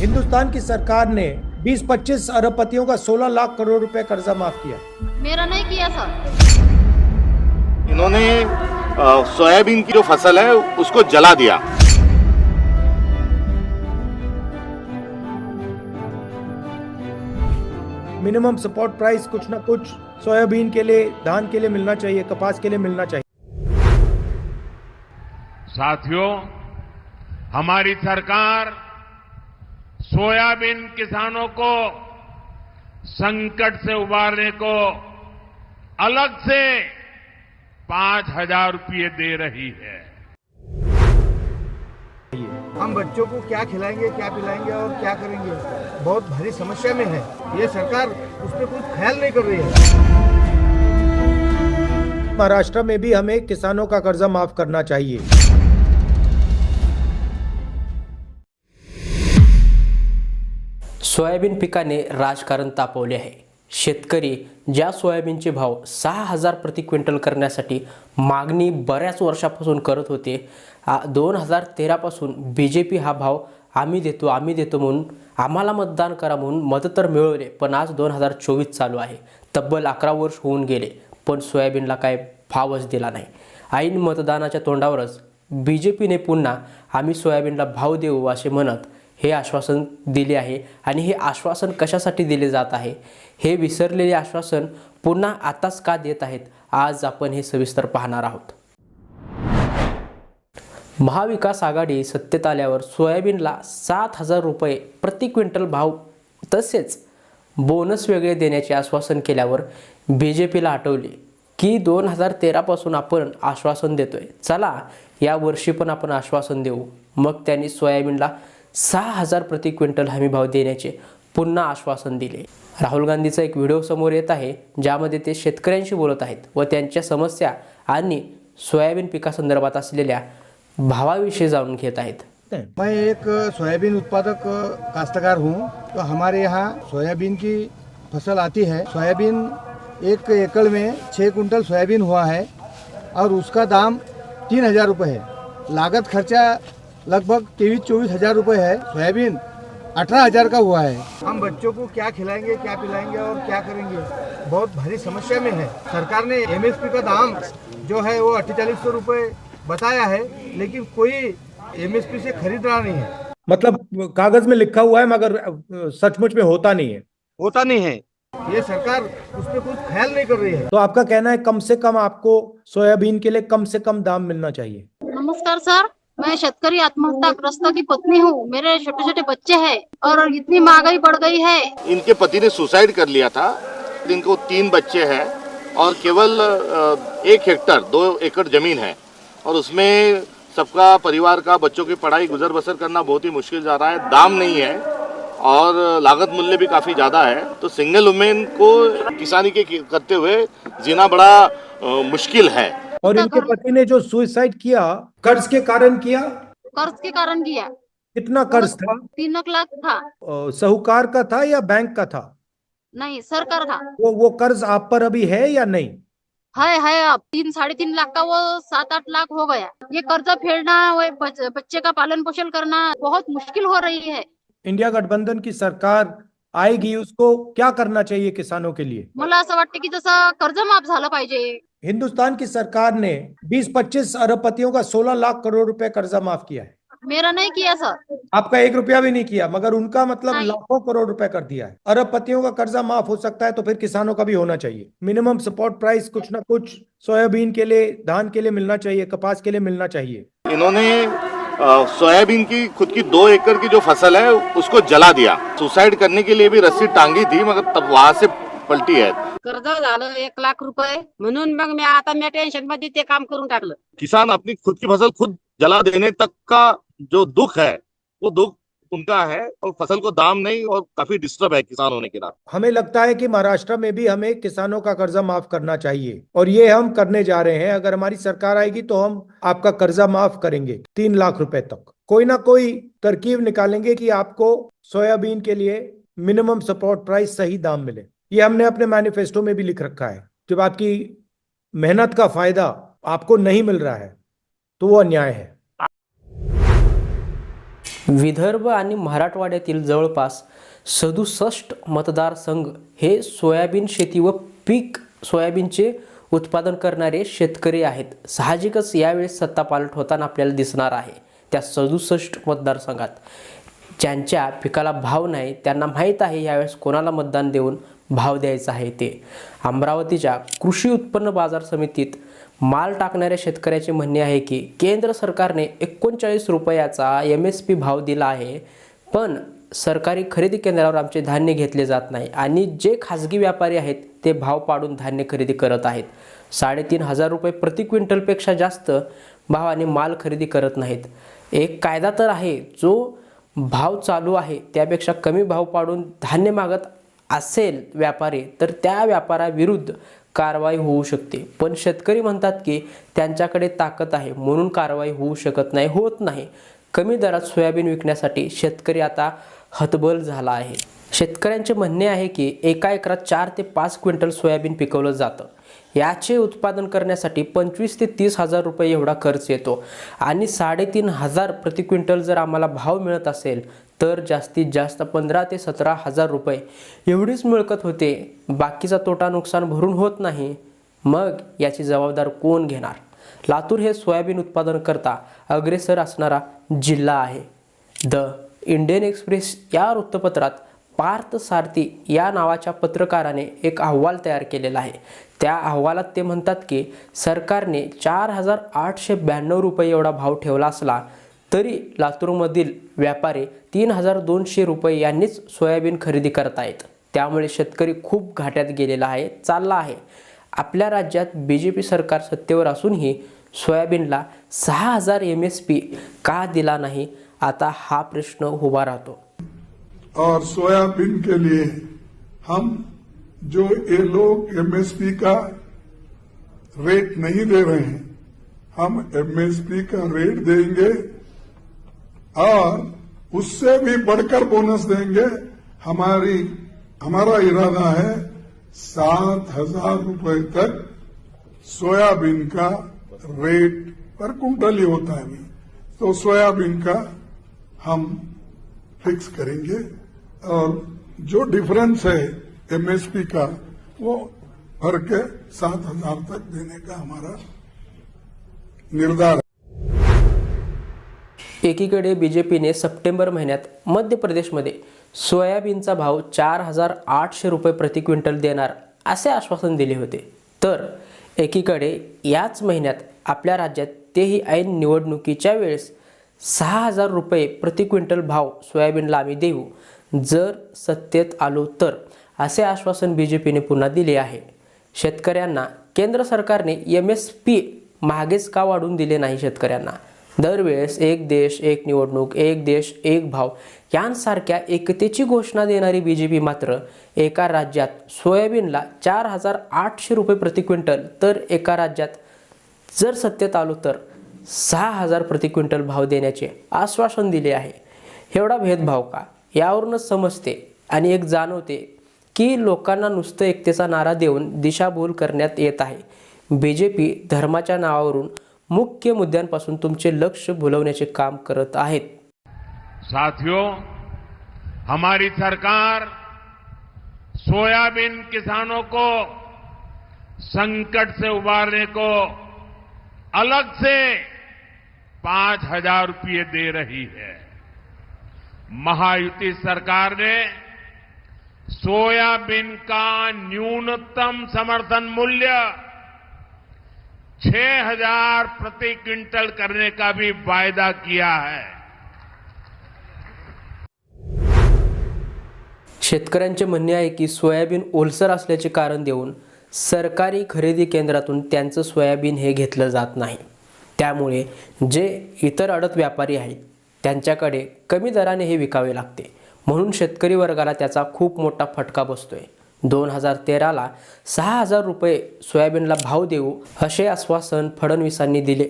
हिंदुस्तान की सरकार ने 20-25 अरबपतियों का 16 लाख करोड़ रुपए कर्जा माफ़ किया। मेरा नहीं किया सर इन्होंने सोयाबीन की जो फ़सल है उसको जला दिया। मिनिमम सपोर्ट प्राइस कुछ ना कुछ सोयाबीन के लिए धान के लिए मिलना चाहिए कपास के लिए मिलना चाहिए। साथियों हमारी सरकार सोयाबीन किसानों को संकट से उबारने को अलग से पाँच हज़ार रुपये दे रही है। हम बच्चों को क्या खिलाएँगे क्या पिलाएँगे और क्या करेंगे बहुत भारी समस्या में है। ये सरकार उस पर कुछ ख्याल नहीं कर रही है। महाराष्ट्र में भी हमें किसानों का कर्जा माफ़ करना चाहिए। सोयाबीन पिकाने राजकारण तापवले आहे. शेतकरी ज्या सोयाबीनचे भाव सहा हजार प्रति क्विंटल करण्यासाठी मागणी बऱ्याच वर्षापासून करत होते दोन हजार तेरापासून बी जे पी हा भाव आम्ही देतो आम्ही देतो म्हणून आम्हाला मतदान करा म्हणून मत तर मिळवले पण आज दोन हजार चोवीस चालू आहे. तब्बल अकरा वर्ष होऊन गेले पण सोयाबीनला काय भावच दिला नाही. ऐन मतदानाच्या तोंडावरच बी जे पीने पुन्हा आम्ही सोयाबीनला भाव देऊ असे म्हणत हे आश्वासन दिले आहे आणि हे आश्वासन कशासाठी दिले जात आहे? हे विसरलेले आश्वासन पुन्हा आताच का देत आहेत? आज आपण हे सविस्तर पाहणार आहोत. महाविकास आघाडी सत्तेत आल्यावर सोयाबीनला सात हजार रुपये प्रति क्विंटल भाव तसेच बोनस वेगळे देण्याचे आश्वासन केल्यावर बी जे पीला आठवले की दोन हजार तेरापासून आपण आश्वासन देतोय. चला या वर्षी पण आपण आश्वासन देऊ. मग त्यांनी सोयाबीनला सहा हजार प्रति क्विंटल हमी भाव देण्याचे पुन्हा आश्वासन दिले. राहुल गांधीचा एक व्हिडिओ समोर येत आहे ज्यामध्ये ते शेतकऱ्यांशी बोलत आहेत व त्यांच्या समस्या आणि सोयाबीन पिकासंदर्भात असलेल्या भावाविषयी जाणून घेत आहेत. मैं एक सोयाबीन उत्पादक काश्तकार हूँ. तो हमारे यहाँ सोयाबीन की फसल आती है। सोयाबीन एक एकड़ में छः कुंटल सोयाबीन हुआ है और उसका दाम तीन हजार रुपये है। लागत खर्चा लगभग तेईस चौबीस हज़ार रुपये है सोयाबीन अठारह हज़ार का हुआ है। हम बच्चों को क्या खिलाएँगे क्या पिलाएँगे और क्या करेंगे बहुत भारी समस्या में है। सरकार ने एमएसपी का दाम जो है वो अट्ठाईस सौ रुपये बताया है लेकिन कोई एमएसपी से खरीद रहा नहीं है। मतलब कागज़ में लिखा हुआ है मगर सचमुच में होता नहीं है। होता नहीं है। ये सरकार उस पर कुछ ख्याल नहीं कर रही है। तो आपका कहना है कम से कम आपको सोयाबीन के लिए कम से कम दाम मिलना चाहिए? नमस्कार सर। मैं शेतकरी आत्महत्याग्रस्त की पत्नी हूँ। मेरे छोटे छोटे बच्चे हैं और इतनी महँगाई बढ़ गई है। इनके पति ने सुसाइड कर लिया था। इनको तीन बच्चे हैं और केवल एक हेक्टर दो एकड़ ज़मीन है। और उसमें सबका परिवार का बच्चों की पढ़ाई गुजर बसर करना बहुत ही मुश्किल जा रहा है। दाम नहीं है और लागत मूल्य भी काफ़ी ज़्यादा है। तो सिंगल वुमेन को किसानी के करते हुए जीना बड़ा मुश्किल है। और इनके पति ने जो सुसाइड किया कर्ज के कारण किया? कर्ज के कारण किया। कितना कर्ज था? तीन लाख था। साहूकार का था या बैंक का था? नहीं सरकार का। वो वो कर्ज आप पर अभी है या नहीं? है है अब। तीन साढ़े तीन लाख का वो सात आठ लाख हो गया। ये कर्जा फेरना वो बच, बच्चे का पालन पोषण करना बहुत मुश्किल हो रही है। इंडिया गठबंधन की सरकार आएगी उसको क्या करना चाहिए किसानों के लिए? मला असं वाटतं की जसं कर्ज माफ़ झालं पाहिजे हिंदुस्तान की सरकार ने 20-25 अरबपतियों का 16 लाख करोड़ रुपए कर्जा माफ़ किया है। मेरा नहीं किया सर। आपका एक रुपया भी नहीं किया मगर उनका मतलब लाखों करोड़ रुपए कर दिया है। अरबपतियों का कर्जा माफ़ हो सकता है तो फिर किसानों का भी होना चाहिए। मिनिमम सपोर्ट प्राइस कुछ ना कुछ सोयाबीन के लिए धान के लिए मिलना चाहिए कपास के लिए मिलना चाहिए। इन्होंने सोयाबीन की खुद की दो एकड़ की जो फ़सल है उसको जला दिया। सुसाइड करने के लिए भी रस्सी टांगी थी मगर तब वहाँ से पलटी है कर्ज झालं एक लाख रुपये. म्हणून मग मी आता मी टेन्शन मध्ये ते काम करून टाकलं. किसान अपनी खुद की फ़सल खुद जला देने तक का जो दुख है वो दुख उनका है और फ़सल को दाम नहीं और काफ़ी डिस्टर्ब है किसान होने के नाते हमें लगता है कि महाराष्ट्र में भी हमें किसानों का कर्जा माफ़ करना चाहिए और ये हम करने जा रहे हैं। अगर हमारी सरकार आएगी तो हम आपका कर्जा माफ़ करेंगे तीन लाख रुपए तक। कोई ना कोई तरकीब निकालेंगे कि आपको सोयाबीन के लिए मिनिमम सपोर्ट प्राइस सही दाम मिले। ये हमने अपने मैनिफेस्टो में भी लिख रखा है। जब आपकी मेहनत का फायदा आपको नहीं मिल रहा है तो वो अन्याय है। विदर्भ आणि मराठवाड्यातील जवळपास सदुसष्ट मतदारसंघ हे सोयाबीन शेती व पीक सोयाबीनचे उत्पादन करणारे शेतकरी आहेत. साहजिकच यावेळेस सत्ता पालट होताना आपल्याला दिसणार आहे त्या सदुसष्ट मतदारसंघात. ज्यांच्या पिकाला भाव नाही त्यांना माहीत आहे यावेळेस कोणाला मतदान देऊन भाव द्यायचा आहे ते. अमरावतीच्या कृषी उत्पन्न बाजार समितीत माल टाकणाऱ्या शेतकऱ्याचे म्हणणे आहे की केंद्र सरकारने एकोणचाळीस रुपयाचा एम एस पी भाव दिला आहे पण सरकारी खरेदी केंद्रावर आमचे धान्य घेतले जात नाही आणि जे खाजगी व्यापारी आहेत ते भाव पाडून धान्य खरेदी करत आहेत. साडेतीन हजार रुपये प्रति क्विंटलपेक्षा जास्त भावाने माल खरेदी करत नाहीत. एक कायदा तर आहे जो भाव चालू आहे त्यापेक्षा कमी भाव पाडून धान्य मागत असेल व्यापारी तर त्या व्यापाराविरुद्ध कारवाई होऊ शकते. पण शेतकरी म्हणतात की त्यांच्याकडे ताकद आहे म्हणून कारवाई होऊ शकत नाही होत नाही. कमी दरात सोयाबीन विकण्यासाठी शेतकरी आता हतबल झाला आहे. शेतकऱ्यांचे म्हणणे आहे की एका एकरात चार ते पाच क्विंटल सोयाबीन पिकवलं जातं. याचे उत्पादन करण्यासाठी पंचवीस ते तीस हजार रुपये एवढा खर्च येतो. आणि साडेतीन हजार प्रति क्विंटल जर आम्हाला भाव मिळत असेल तर जास्तीत जास्त पंधरा ते सतरा हजार रुपये. एवढीच मिळकत होते. बाकीचा तोटा नुकसान भरून होत नाही. मग याची जबाबदार कोण घेणार? लातूर हे सोयाबीन उत्पादन करता अग्रेसर असणारा जिल्हा आहे. द इंडियन एक्सप्रेस या वृत्तपत्रात पार्थ सारथी या नावाच्या पत्रकाराने एक अहवाल तयार केलेला आहे. त्या अहवालात ते म्हणतात की सरकारने चार हजार आठशे ब्याण्णव रुपये एवढा भाव ठेवला असला तरी लातूरमधील व्यापारी तीन हजार दोनशे रुपये यांनीच सोयाबीन खरेदी करतायत त्यामुळे शेतकरी खूप घाट्यात गेलेला आहे चालला आहे. आपल्या राज्यात बी जे पी सरकार सत्तेवर असूनही सोयाबीनला सहा हजार एम एस पी का दिला नाही आता हा प्रश्न उभा राहतो. और सोयाबीन के लिए हम जो ये लोग एमएसपी का रेट नहीं दे रहे हैं हम एमएसपी का रेट देंगे और उससे भी बढ़कर बोनस देंगे। हमारी, हमारा इरादा है सात हज़ार रुपये तक सोयाबीन का रेट पर कुंटल ही होता है। अभी तो सोयाबीन का हम फिक्स करेंगे और जो डिफरेंस है एमएसपी का, वो भर के सात हज़ार तक देने का हमारा निर्धार एकीकडे बी जे पीने सप्टेंबर महिन्यात मध्य प्रदेशमध्ये सोयाबीनचा भाव चार हजार आठशे रुपये प्रति क्विंटल देणार असे आश्वासन दिले होते. तर एकीकडे याच महिन्यात आपल्या राज्यात तेही ऐन निवडणुकीच्या वेळेस सहा हजार रुपये प्रति क्विंटल भाव सोयाबीनला आम्ही देऊ जर सत्तेत आलो तर असे आश्वासन बी जे पीने पुन्हा दिले आहे. शेतकऱ्यांना केंद्र सरकारने एम एस पी मागेच का वाढून दिले नाही शेतकऱ्यांना? दरवेळेस एक देश एक निवडणूक एक देश एक भाव यांसारख्या एकतेची घोषणा देणारी बी जे पी मात्र एका राज्यात सोयाबीनला चार हजार आठशे रुपये प्रति क्विंटल तर एका राज्यात जर सत्तेत आलो तर सहा हजार प्रति क्विंटल भाव देण्याचे आश्वासन दिले आहे. एवढा भेदभाव का? यावरूनच समजते आणि एक जाणवते की लोकांना नुसतं एकतेचा नारा देऊन दिशाभूल करण्यात येत आहे. बी जे पी धर्माच्या नावावरून मुख्य मुद्द्यांपासून तुमचे लक्ष भुलवण्याचे काम करत आहेत. साथियों, हमारी सरकार सोयाबीन किसानों को संकट से उबारने को अलग से पाँच हज़ार रुपये दे रही है। महायुति सरकार ने सोयाबीन का न्यूनतम समर्थन मूल्य छह हजार प्रति क्विंटल करने का भी वायदा किया है। शेतकऱ्यांचे म्हणणे आहे की सोयाबीन ओलसर असल्याचे कारण देऊन सरकारी खरेदी केंद्रातून त्यांचं सोयाबीन हे घेतलं जात नाही. त्यामुळे जे इतर अडत व्यापारी आहेत त्यांच्याकडे कमी दराने हे विकावे लागते. म्हणून शेतकरी वर्गाला त्याचा खूप मोठा फटका बसतोय. दोन हजार तेराला सहा हजार रुपये सोयाबीनला भाव देऊ असे आश्वासन फडणवीसांनी दिले.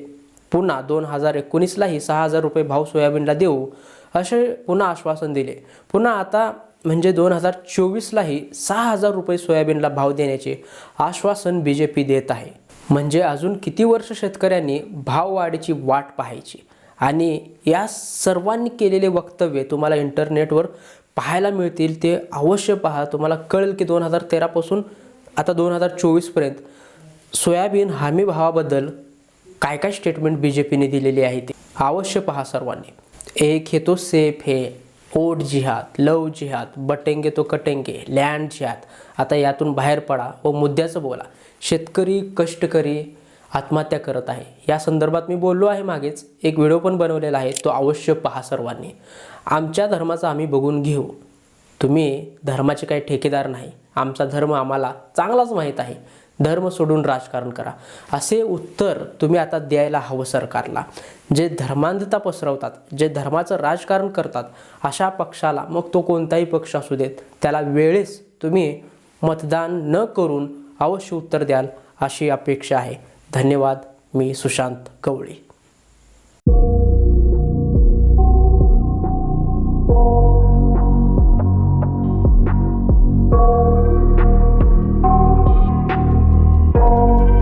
पुन्हा दोन हजार एकोणीसलाही सहा हजार रुपये भाव सोयाबीनला देऊ असे पुन्हा आश्वासन दिले. पुन्हा आता म्हणजे दोन हजार चोवीसलाही सहा हजार रुपये सोयाबीनला भाव देण्याचे आश्वासन बी जे पी देत आहे. म्हणजे अजून किती वर्ष शेतकऱ्यांनी भाववाढीची वाट पाहायची? आणि या सर्वांनी केलेले वक्तव्य तुम्हाला इंटरनेटवर पाहायला मिळतील ते अवश्य पहा. तुम्हाला कळेल की दोन हजार तेरापासून आता दोन हजार चोवीसपर्यंत सोयाबीन हमी भावाबद्दल काय काय स्टेटमेंट बी जे पीने दिलेली आहे ते अवश्य पहा सर्वांनी. एक हे तो सेफ हे ओट जिहाद लव जिहाद बटेंगे तो कटेंगे लँड जिहाद. आता यातून बाहेर पडा व मुद्द्याचं बोला. शेतकरी कष्टकरी आत्महत्या करत आहे. या संदर्भात मी बोललो आहे मागेच. एक व्हिडिओ पण बनवलेला आहे. तो अवश्य पहा सर्वांनी. आमच्या धर्माचा आम्ही बघून घेऊ. तुम्ही धर्माचे काही ठेकेदार नाही. आमचा धर्म आम्हाला चांगलाच माहीत आहे. धर्म सोडून राजकारण करा. असे उत्तर तुम्ही आता द्यायला हवं सरकारला. जे धर्मांधता पसरवतात जे धर्माचं राजकारण करतात अशा पक्षाला मग तो कोणताही पक्ष असू देत त्याला वेळेस तुम्ही मतदान न करून अवश्य उत्तर द्याल अशी अपेक्षा आहे. धन्यवाद. मी सुशांत कवळी.